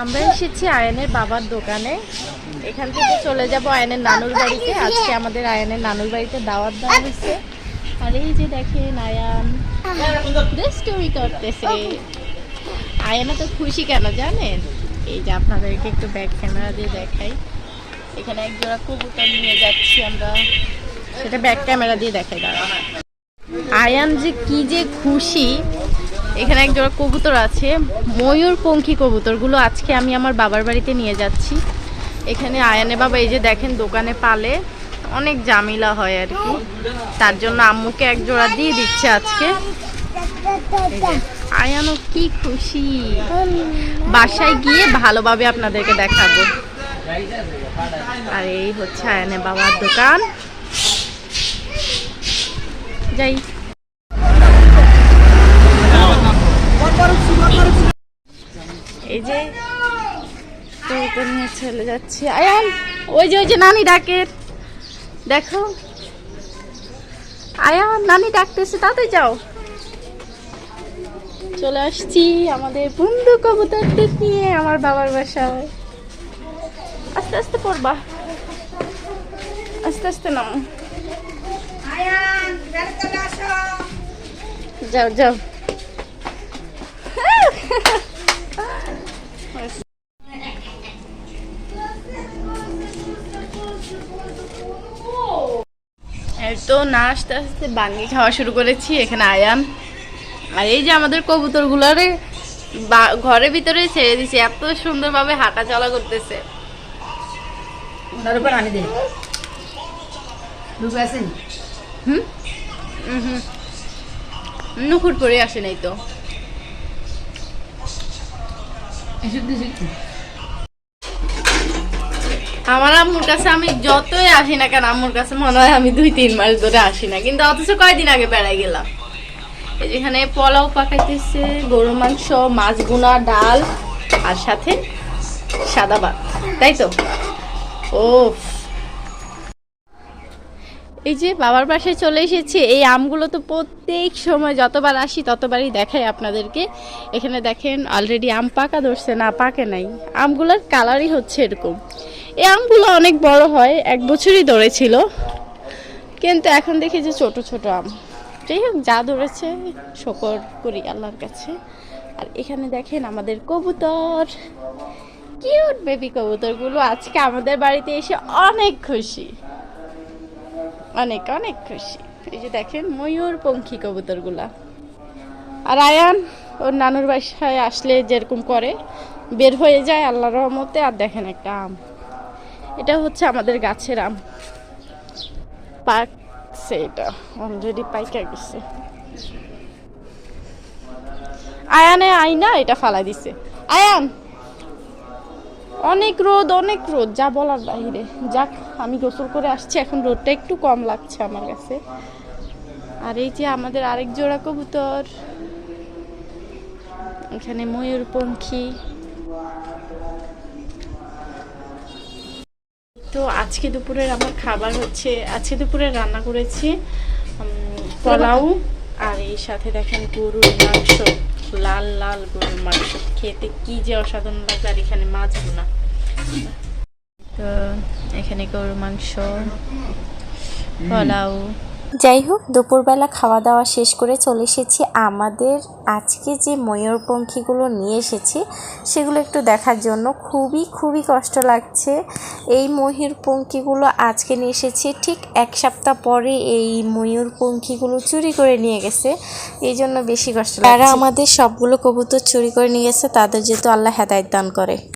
আমরা এসেছি আয়নের বাবার দোকানে। এখান থেকে চলে যাব আয়নের নানুর বাড়িতে। আজকে আমাদের আয়নের নানুর বাড়িতে দাওয়াত দেওয়া হয়েছে। আর এই যে দেখেন আয়ান। দুষ্টুমি করতেছে। আয়ানা তো খুশি কেন জানেন? এই যে আপনাদেরকে একটু ব্যাক ক্যামেরা দিয়ে দেখাই। এখানে এক জোড়া কবুতর নিয়ে যাচ্ছি আমরা। সেটা ব্যাক ক্যামেরা দিয়ে দেখাই দাঁড়া আয়ান যে কি যে খুশি এখানে এক জোড়া কবুতর আছে ময়ূর পঙ্খী কবুতরগুলো আজকে আমি আমার বাবার বাড়িতে নিয়ে যাচ্ছি। এখানে আয়ানে বাবা, এই যে দেখেন দোকানে পালে, অনেক জামিলা হয় আর কি। তার জন্য আম্মুকে এক জোড়া দিয়ে দিচ্ছে আজকে। আয়ানো কি খুশি। বাসায় গিয়ে ভালোভাবে আপনাদেরকে দেখাবো। আর এই হচ্ছে আয়ানে বাবার দোকান। যাই। এই যে কবুতর নিয়ে চলে যাচ্ছি। আয়ান, ওই যে ওই যে নানি ডাকের। দেখো। আয়ান, নানি ডাকতেছে তাতে যাও। চলে আসছি আমাদের বন্ধু কবুতরদের নিয়ে, আমার বাবার বাসায়। আস্তে আস্তে পড়বা। আস্তে আস্তে নামো। যাও যাও। তো না আস্তে আস্তে বাঙ্গি খাওয়া শুরু করেছি এখানে আয়ান। আর এই যে আমাদের কবুতরগুলোরে ঘরের ভিতরে ছেড়ে দিছে এত সুন্দরভাবে হাঁটা চলা করতেছে উপর ঢুকে আসেন? হুম? হুম। নুকুর করে আসে নাই তো। আমার আম্মুর কাছে আমি যতই আসি না কেন, আম্মুর কাছে মনে হয় আমি দুই, তিন মাস ধরে আসি না। কিন্তু অথচ কয়দিন আগে বেড়াই গেলাম। যেখানে পোলাও পাকাইতেছে গরু মাংস, মাছ গুনা, ডাল, আর সাথে সাদা ভাত। তাই তো? ও এই যে বাবার পাশে চলে এসেছি। এই আমগুলো তো প্রত্যেক সময় যতবার আসি, ততবারই দেখাই আপনাদেরকে। এখানে দেখেন অলরেডি আম পাকা ধরছে, না, পাকে নাই। আমগুলোর কালারই হচ্ছে এরকম। এই আমগুলো অনেক বড় হয়, এক বছরই ধরেছিল। কিন্তু এখন দেখি যে ছোট ছোট আম। যাই হোক, যা ধরেছে, শকর করি আল্লাহর কাছে। আর এখানে দেখেন আমাদের কবুতর। কিউট বেবি কবুতরগুলো আজকে আমাদের বাড়িতে এসে অনেক খুশি। অনেক অনেক খুশি। এই যে দেখেন ময়ূর পঙ্খী কবুতরগুলা। আর আয়ান ওর নানুর বাসায় আসলে যেরকম করে, বের হয়ে যায় আল্লাহর রহমতে, আর দেখেন একটা আম। এটা হচ্ছে আমাদের গাছের আম। পাকছে এটা অলরেডি পাইকা গেছে। আয়ানে আইনা এটা ফালাই দিছে। আয়ান! অনেক রোদ অনেক রোদ, যা বলার বাইরে। যাক, আমি গোসল করে আসছি, এখন রোদটা একটু কম লাগছে আমার কাছে। আর এই যে আমাদের আরেক জোড়া কবুতর। এখানে ময়ূরপঙ্খী। তো আজকে দুপুরের আমার খাবার হচ্ছে, আজকে দুপুরে রান্না করেছি পোলাও আর এই সাথে দেখেন গরুর মাংস, লাল লাল গরুর মাংস। খেতে কি যে অসাধারণ লাগবে আর এখানে মাছ না। তো এখানে গরুর মাংস, পোলাও। যাই হোক, দুপুরবেলা খাওয়া দাওয়া শেষ করে চলে এসেছি। আমাদের আজকে যে ময়ূরপঙ্খীগুলো নিয়ে এসেছি, সেগুলো একটু দেখার জন্য খুবই খুবই কষ্ট লাগছে। এই ময়ূর পঙ্খিগুলো আজকে নিয়ে এসেছি। ঠিক এক সপ্তাহ পরে এই ময়ূর পঙ্খিগুলো চুরি করে নিয়ে গেছে। এই জন্য বেশি কষ্ট তারা আমাদের সবগুলো কবুতর চুরি করে নিয়ে গেছে তাদের যেহেতু আল্লাহ হেদায়ত দান করে।